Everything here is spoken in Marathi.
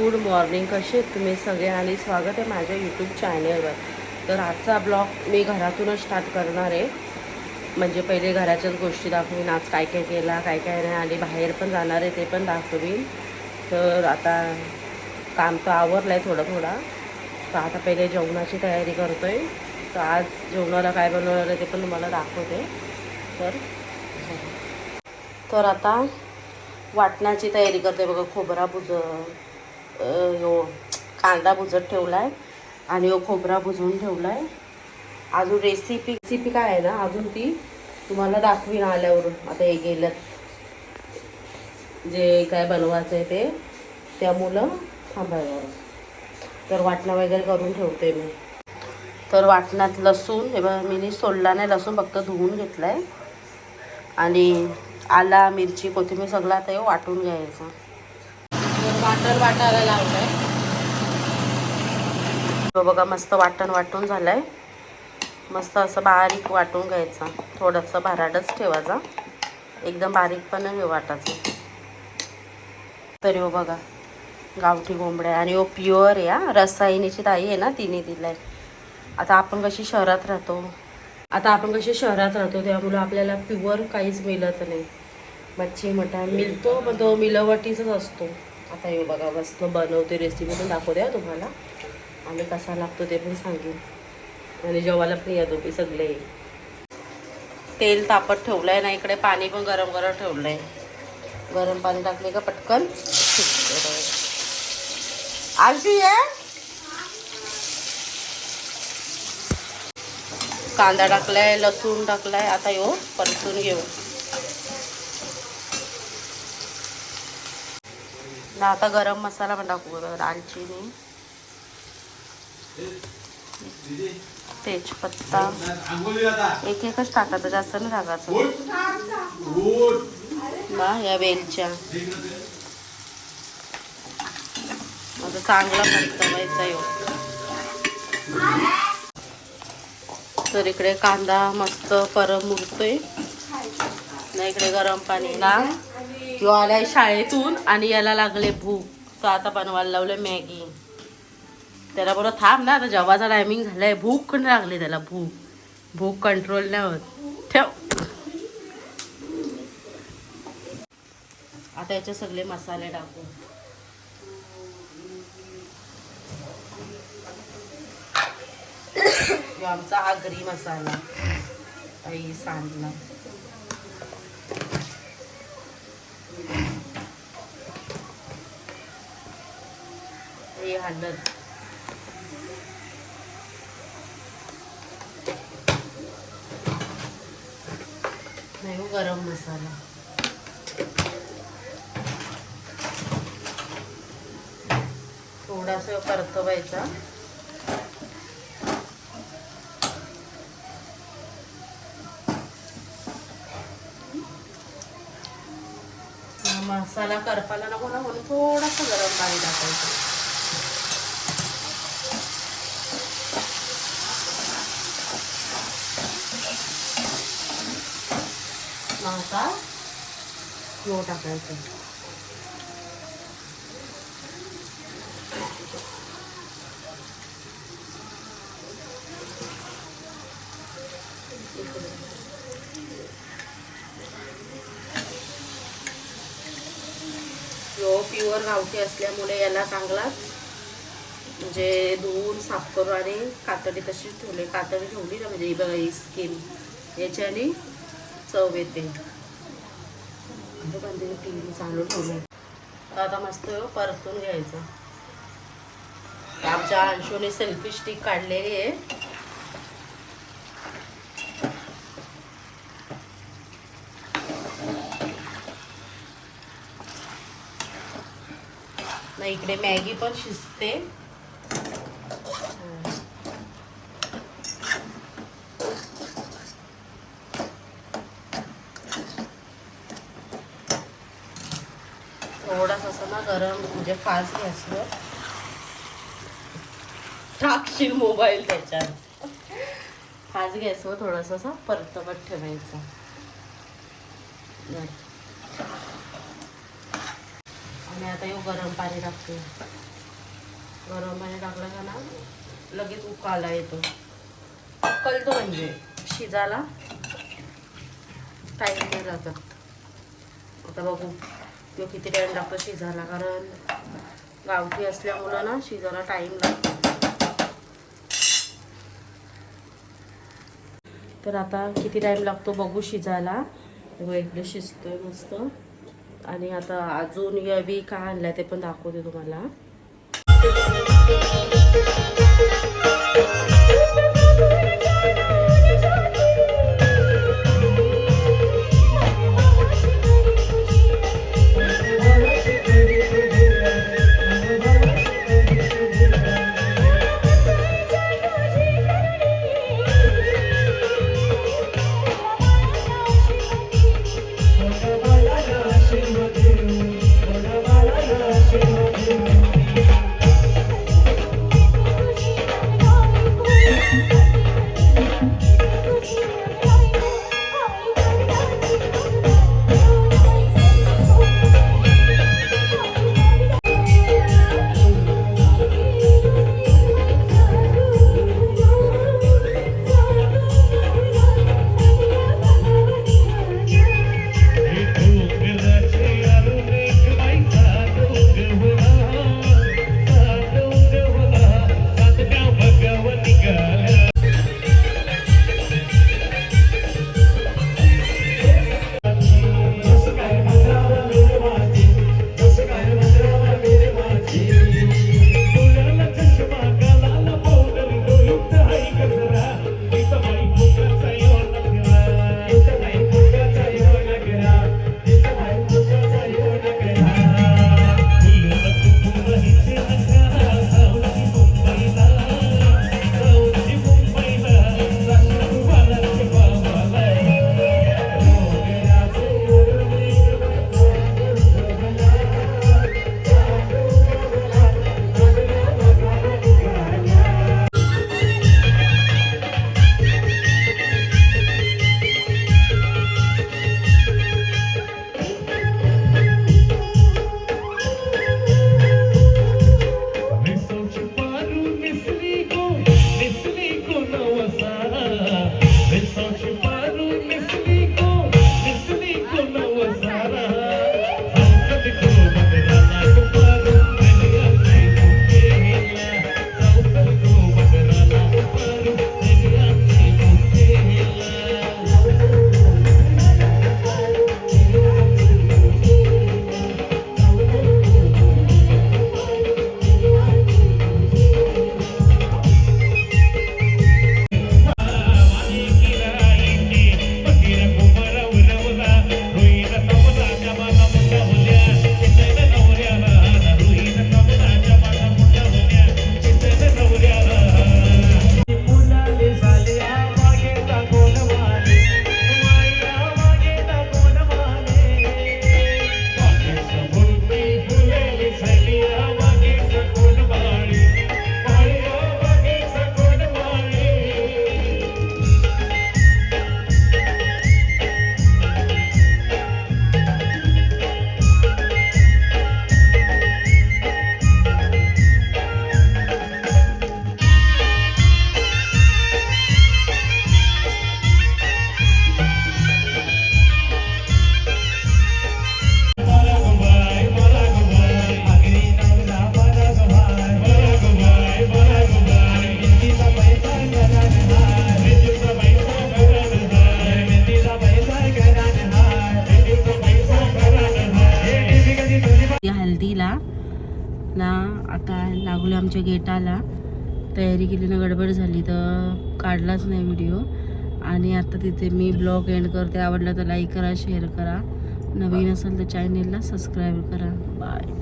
मॉर्निंग कसे आहेत तुम्ही सगळे? आणि स्वागत आहे माझ्या यूट्यूब चॅनलवर तर आजचा ब्लॉग मी घरातूनच स्टार्ट करणार आहे. म्हणजे पहिले घराच्याच गोष्टी दाखवीन आज काय काय केला काय काय नाही आणि बाहेर पण जाणार आहे ते पण दाखवीन. तर आता काम तर आवरलं आहे थोडं थोडा तर आता पहिले जेवणाची तयारी करतो आहे तर आज जेवणाला काय बनवणार आहे ते पण तुम्हाला दाखवते. तर तर आता वाटण्याची तयारी करते बघा खोबरा भुजं कांदा भुजत ठेवला आहे आणि खोबरा भुजवून ठेवला आहे अजून रेसिपी रेसिपी काय आहे ना अजून ती तुम्हाला दाखवीन आल्यावरून. आता हे गेलं. जे काय बनवायचं आहे ते त्यामुळं थांबायवर तर वाटणं वगैरे करून ठेवते मी. तर वाटणात लसूण हे बघा मी सोडला नाही लसूण फक्त धुवून घेतला आहे आणि आला मिरची कोथिंबीर सगळं आता हे वाटून घ्यायचं. वाटण वाटायला लावलं आहे बघा मस्त वाटण वाटून झालंय. मस्त असं बारीक वाटून घ्यायचं. थोडंसं भराडच ठेवायचा. एकदम बारीक पण हे वाटायचं. तरी हो बघा गावठी कोंबड्या आणि हो प्युअर या रसायनीची ताई आहे ना तिने दिलाय. आता आपण कशी शहरात राहतो. आता आपण कशी शहरात राहतो त्यामुळं आपल्याला प्युअर काहीच मिळत नाही. मच्छी मटण मिळतो पण तो मिलवटीचाच असतो. आता हे बघा मस्त बनवते रेसिपी पण दाखवते तुम्हाला. आणि कसा लागतो ते पण सांगेन. आणि जेवायला पण या दोघी सगळे. तेल तापत ठेवलं आहे ना इकडे पाणी पण गरम गरम ठेवलं आहे गरम पाणी टाकले का पटकन? आलती आहे कांदा टाकलाय लसूण टाकलाय आता येऊ परतून घेऊ. ना आता गरम मसाला पण टाकू दालचिनी तेजपत्ता. एक एकच टाकायचं जास्त नाही टाकायचं. ना या वेलच्या. आता चांगला परतवायचा येऊ तर इकडे कांदा मस्त परम मुरतोय. ना इकडे गरम पाणी ना. ह्यो आलाय शाळेतून आणि याला लागले भूक. तर आता बनवायला लावले मॅगी. त्याला बरोबर थांब ना आता जेव्हाचा टायमिंग झालाय भूक पण लागली त्याला भूक. भूक कंट्रोल नाही होत. ठेव. आता याचे सगळे मसाले टाकू. आमचा आमचा आगरी मसाला आई सांडला हे हळद हो, गरम मसाला. थोडासा परतवायचा. मसाला करपाला नको ना म्हणून थोडासा गरम पाणी टाकायचं. मग आता टाकायचं यो प्युअर गावठी असल्यामुळे याला चांगलाच म्हणजे धुवून साफ करून आणि कातडी तशीच ठेवली. कातडी ठेवली ना म्हणजे बघा ही स्किन याच्याने चव येते. चालू ठेवलं आता मस्त परतून घ्यायचं. आमच्या अंशूने सेल्फी स्टिक काढलेली आहे. ना इकडे मॅगी पण शिजते थोडासा असं ना गरम म्हणजे फास्ट गॅसवर टाकशील मोबाईल त्याच्यात. फास्ट गॅसवर थोडंसं असं परतवत ठेवायचं. आणि आता येऊ गरम पाणी टाकते. गरम पाणी टाकलं का ना लगेच उकाला येतो. उकलतो म्हणजे शिजायला टाईम नाही जातात आता बघू. तो किती टाईम लागतो शिजायला? कारण गावठी असल्यामुळं ना शिजायला टाईम लागतो. तर आता किती टाईम लागतो बघू शिजायला. बघू इकडे शिजतोय मस्त. आणि आता अजून यवी काय आणलंय ते पण दाखवते तुम्हाला. या ना आता लागलो आमच्या गेटाला. तयारी केली ना गडबड झाली तर काढलाच नाही व्हिडिओ आणि आता तिथे मी ब्लॉग एंड करते. आवडला तर लाईक करा शेअर करा. नवीन असेल तर चॅनेलला सबस्क्राईब करा. बाय